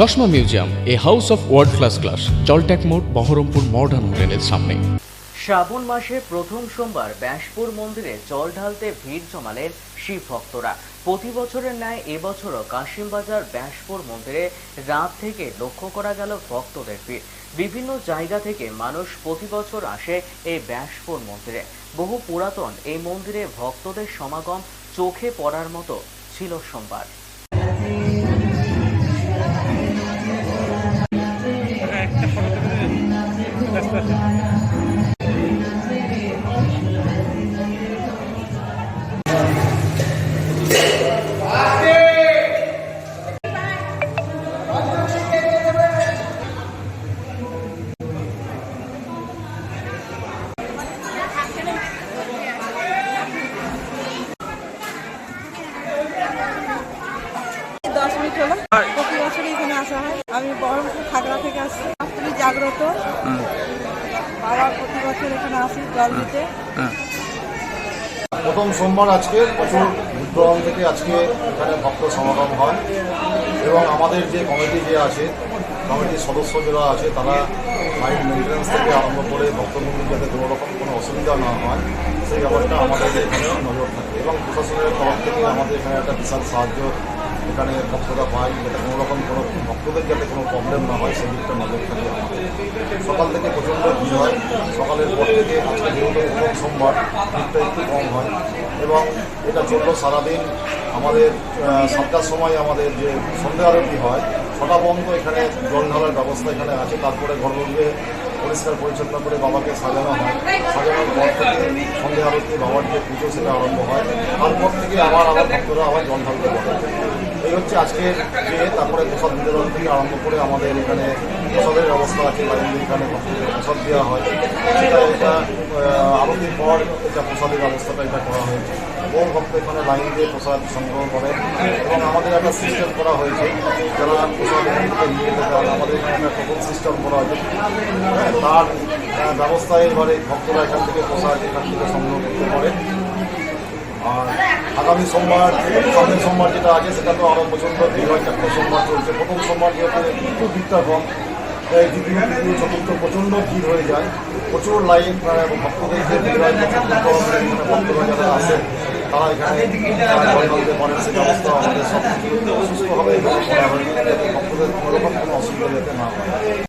চশমা museum, a house of world class class জলট্যাক মোড়, Baharampur modern হোটেলের সামনে। শ্রাবণ মাসে প্রথম সোমবার ব্যাসপুর মন্দিরে জল ঢালতে ভিড় জমালেন শিব ভক্তরা। প্রতি বছরের ন্যায় এবছরও কাশিমবাজার ব্যাসপুর মন্দিরে রাত থেকে লক্ষ্য করা গেল ভক্তদের ভিড়। বিভিন্ন জায়গা থেকে মানুষ প্রতি বছর আসে এই ব্যাসপুর মন্দিরে। বহু পুরাতন এই মন্দিরে ভক্তদের সমাগম চোখে পড়ার মতো ছিল সোমবার। মিনিট হলো প্রতি বছরই এখানে আসা হয়। আমি বহরমপুর খাগড়া থেকে আসছি। খুবই জাগ্রত। বাবা প্রতি বছর এখানে আসি জল দিতে প্রথম সোমবার আজকে প্রচুর দূর থেকে আজকে এখানে ভক্ত সমাগম হয়। এবং আমাদের যে কমিটি যে আছে কমিটির সদস্য যারা আছে তারা লাইন মেনটেন্যান্স থেকে আরম্ভ করে ভক্তবৃন্দ যাতে কোনো রকম কোনো অসুবিধা না হয় সেই ব্যাপারটা আমাদের এখানে নজর থাকে। এবং প্রশাসনের তরফ থেকে আমাদের এখানে একটা বিশাল সাহায্য এখানে ভক্তরা পায়, যাতে কোনো রকম কোনো ভক্তদের যাতে কোনো প্রবলেম না হয়, সেই দিকটা নজর থাকে সকাল থেকে প্রচণ্ড ভিড় হয়। সকালের পর থেকে আজকে যেহেতু প্রথম সোমবার, ভিড়টা একটু কম হয়। এবং এটা চলল সারাদিন। আমাদের সাতটার সময় আমাদের যে সন্ধ্যা আরতি হয়, ছটা বন্ধ এখানে জল ঢালার ব্যবস্থা এখানে আছে। তারপরে গর্ভগৃহে পরিষ্কার পরিচ্ছন্ন করে বাবাকে সাজানো হয়। সাজানোর পর থেকে সন্ধ্যা আরতি বাবার যে পুজো সেটা আরম্ভ হয়। তারপর থেকে আবার আবার ভক্তরা আবার জল ঢালতে বলে এই হচ্ছে আজকে যে তারপরে প্রসাদ বিতরণ থেকে আরম্ভ করে আমাদের এখানে প্রসাদের ব্যবস্থা আছে দিয়ে এখানে প্রসাদ দেওয়া হয়। সেটা এটা আরতির পর এটা প্রসাদের ব্যবস্থাটা এটা করা হয়েছে বহু ভক্ত এখানে লাইন দিয়ে প্রসাদ সংগ্রহ করে এবং আমাদের একটা সিস্টেম করা হয়েছে। যারা প্রসাদ নিয়ে যেতে পারে আমাদের এখানে একটা টোকন সিস্টেম করা হয়েছে। হ্যাঁ, তার ব্যবস্থায় এবারে ভক্তরা এখান থেকে প্রসাদ এখান থেকে সংগ্রহ করতে পারে। আগামী সোমবার সামনের সোমবার যেটা আছে সেটা তো আরও প্রচণ্ড ভিড় হয়। চারটে সোমবার চলছে। প্রথম সোমবার যেহেতু একটু ভিড়টা কম দ্বিতীয় তৃতীয় চতুর্থ প্রচণ্ড ভিড় হয়ে যায়। প্রচুর লাইন আহ, ভক্তদের যে ভিড় হয় ভক্তরা যারা আসে তারা এখানে জল পারেন আমাদের সব কিছু সুস্থভাবে করা হয় ভক্তদের কোনো অসুবিধা যাতে না হয়।